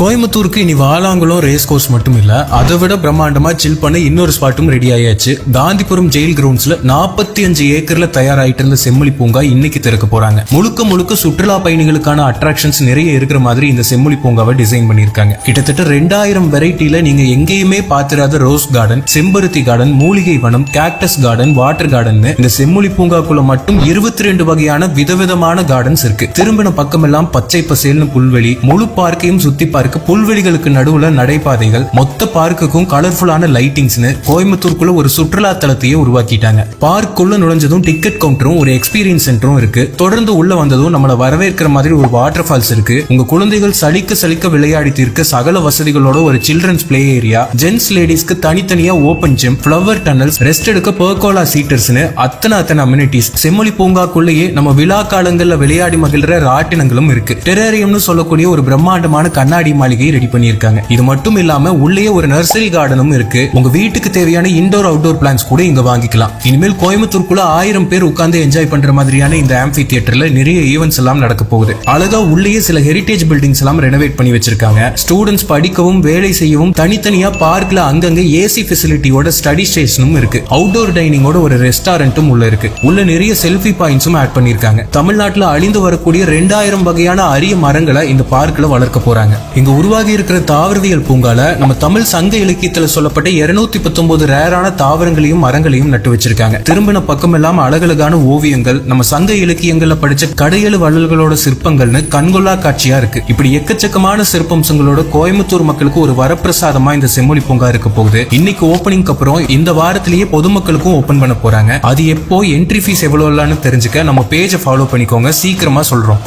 கோயம்புத்தூருக்கு இனி Valankulam race course மட்டும் இல்ல அதை விட பிரம்மாண்டமா சில் பண்ண இன்னொரு ஸ்பாட்டும் ரெடி ஆயாச்சு. காந்திபுரம் ஜெயில் கிரவுண்ட்ஸ்ல நாற்பத்தி அஞ்சு ஏக்கர்ல தயாராயிட்டு இருந்த செம்மொழி பூங்கா இன்னைக்கு திறக்க போறாங்க. முழுக்க முழுக்க சுற்றுலா பயணிகளுக்கான அட்ராக்ஷன்ஸ் நிறைய இருக்கிற மாதிரி இந்த செம்மொழி பூங்காவை டிசைன் பண்ணிருக்காங்க கிட்டத்தட்ட ரெண்டாயிரம் வெரைட்டில நீங்க எங்கேயுமே பாத்திராத ரோஸ் கார்டன் செம்பருத்தி கார்டன் மூலிகை வனம் கேக்டஸ் கார்டன் வாட்டர் கார்டன் இந்த செம்மொழி பூங்காக்குள்ள மட்டும் இருபத்தி ரெண்டு வகையான விதவிதமான கார்டன்ஸ் இருக்கு. திரும்பின பக்கமெல்லாம் பச்சை பசேல்னு புல்வெளி முழு பார்க்கையும் சுத்தி பார்க்க புல்வெளிகளுக்கு நடுவுல நடைபாதைகள் மொத்த பார்க்குக்கும் கலர்ஃபுல்லான லைட்டிங்ஸ்னு கோயம்புத்தூருக்குள்ள ஒரு சுற்றுலா தலத்தையே உருவாக்கிட்டாங்க. பார்க்குள்ள நுழைஞ்சதும் டிக்கெட் கவுண்டரும் ஒரு எக்ஸ்பீரியன்ஸ் சென்டரும் இருக்கு. தொடர்ந்து உள்ள வந்ததும் நம்மள வரவேற்கிற மாதிரி ஒரு வாட்டர் ஃபால்ஸ் இருக்கு. உங்க குழந்தைகள் சலிக்க சலிக்க விளையாடி தீர்க்க சகல வசதிகளோட ஒரு சில்ட்ரன்ஸ் பிளே ஏரியா ஜென்ஸ் லேடிஸ்க்கு தனித்தனியா open gym flower tunnels rest எடுக்க பர்கோலா சீட்டர்ஸ்னு அத்தனை அத்தனை அம்யூனிட்டிஸ் செம்மொழி பூங்காக்குள்ளேயே நம்ம விழா காலங்கள்ல விளையாடி மகிழ்ற ராட்டினங்களும் இருக்கு. டெரேரியம்னு சொல்லக்கூடிய ஒரு பிரம்மாண்டமான கண்ணாடி மாளிகையை ரெடி பண்ணியிருக்காங்க. இது மட்டும் இல்லாம உள்ளேயே ஒரு நர்சரி கார்டனும் இருக்கு. உங்க வீட்டுக்கு தேவையான இன்டோர் அவுட்டோர் பிளான்ஸ் கூட இங்க வாங்கிக்கலாம். இனிமேல் கோயம்புத்தூருக்குள்ள ஆயிரம் பேர் உட்கார்ந்து என்ஜாய் பண்ற மாதிரியான இந்த ஆம்பி தியேட்டர்ல நிறைய ஈவெண்ட்ஸ் எல்லாம் நடக்க போகுது. அழகா உள்ளேயே சில ஹெரிடேஜ் பில்டிங்ஸ் எல்லாம் ரெனோவேட் பண்ணி வச்சிருக்காங்க. ஸ்டூடெண்ட்ஸ் படிக்கவும் வேலை செய்யவும் தனித்தனியா பார்க்ல அங்கங்க ஏசி ஃபெசிலிட்டியோட ஸ்டடி ஸ்டேஷனும் இருக்கு. அவுட்டோர் டைனிங்கோட ஒரு ரெஸ்டாரண்ட்டும் உள்ள இருக்கு. உள்ள நிறைய செல்ஃபி பாயிண்ட்ஸும் ஆட் பண்ணிருக்காங்க தமிழ்நாட்டுல அழிந்து வரக்கூடிய ரெண்டாயிரம் வகையான அரிய மரங்களை இந்த பார்க்ல வளர்க்க போறாங்க. இங்க உருவாகி இருக்கிற தாவரவியல் பூங்கால நம்ம தமிழ் சங்க இலக்கியத்துல சொல்லப்பட்ட 219 பத்தொன்பது ரேரான தாவரங்களையும் மரங்களையும் நட்டு வச்சிருக்காங்க. திரும்பின பக்கம் எல்லாம் அழகழகான ஓவியங்கள் நம்ம சங்க இலக்கியங்கள்ல படிச்ச கடையெழு வள்ளல்களோட சிற்பங்கள்னு கண்கொள்ளா காட்சியா இருக்கு. இப்படி எக்கச்சக்கமான சிற்பம்சங்களோட கோயம்புத்தூர் மக்களுக்கு ஒரு வரப்பிரசாதமா இந்த செம்மொழி பூங்கா இருக்க போகுது. இன்னைக்கு ஓப்பனிங்க்கு அப்புறம் இந்த வாரத்திலேயே பொதுமக்களுக்கும் ஓபன் பண்ண போறாங்க. அது எப்போ என்ட்ரி ஃபீஸ் எவ்வளவு தெரிஞ்சுக்க நம்ம பேஜை ஃபாலோ பண்ணிக்கோங்க. சீக்கிரமா சொல்றோம்.